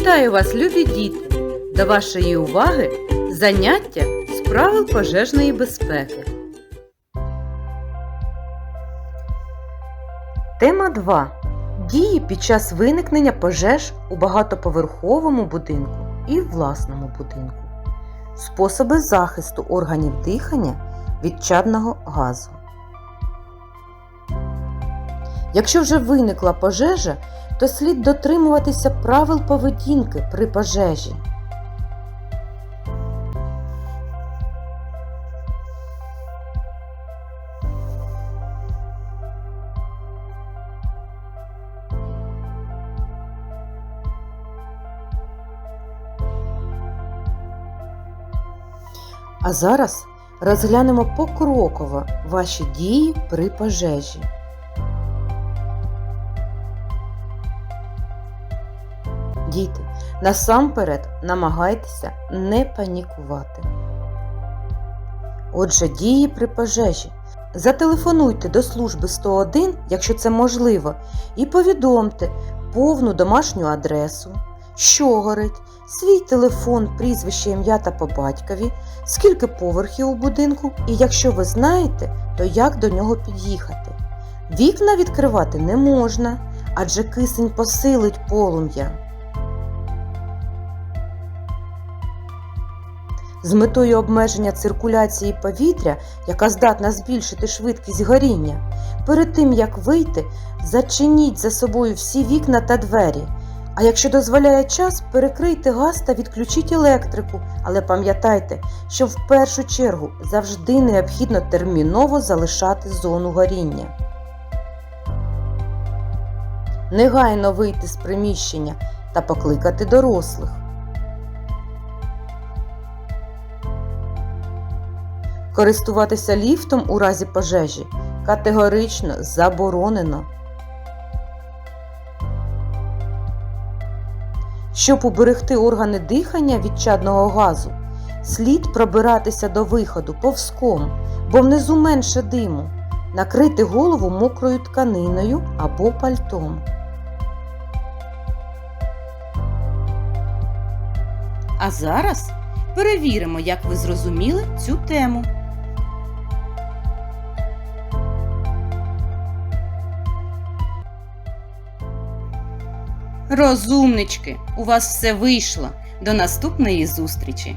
Вітаю вас, любі діти! До вашої уваги заняття з правил пожежної безпеки. Тема 2. Дії під час виникнення пожеж у багатоповерховому будинку і власному будинку. Способи захисту органів дихання від чадного газу. Якщо вже виникла пожежа, то слід дотримуватися правил поведінки при пожежі. А зараз розглянемо покроково ваші дії при пожежі. Діти, насамперед намагайтеся не панікувати. Отже, дії при пожежі. Зателефонуйте до служби 101, якщо це можливо, і повідомте повну домашню адресу, що горить, свій телефон, прізвище, ім'я та по батькові, скільки поверхів у будинку, і якщо ви знаєте, то як до нього під'їхати. Вікна відкривати не можна, адже кисень посилить полум'я. З метою обмеження циркуляції повітря, яка здатна збільшити швидкість горіння, перед тим як вийти, зачиніть за собою всі вікна та двері. А якщо дозволяє час, перекрийте газ та відключіть електрику. Але пам'ятайте, що в першу чергу завжди необхідно терміново залишати зону горіння. Негайно вийти з приміщення та покликати дорослих. Користуватися ліфтом у разі пожежі категорично заборонено. Щоб уберегти органи дихання від чадного газу, слід пробиратися до виходу повзком, бо внизу менше диму, накрити голову мокрою тканиною або пальтом. А зараз перевіримо, як ви зрозуміли цю тему. Розумнички, у вас все вийшло. До наступної зустрічі!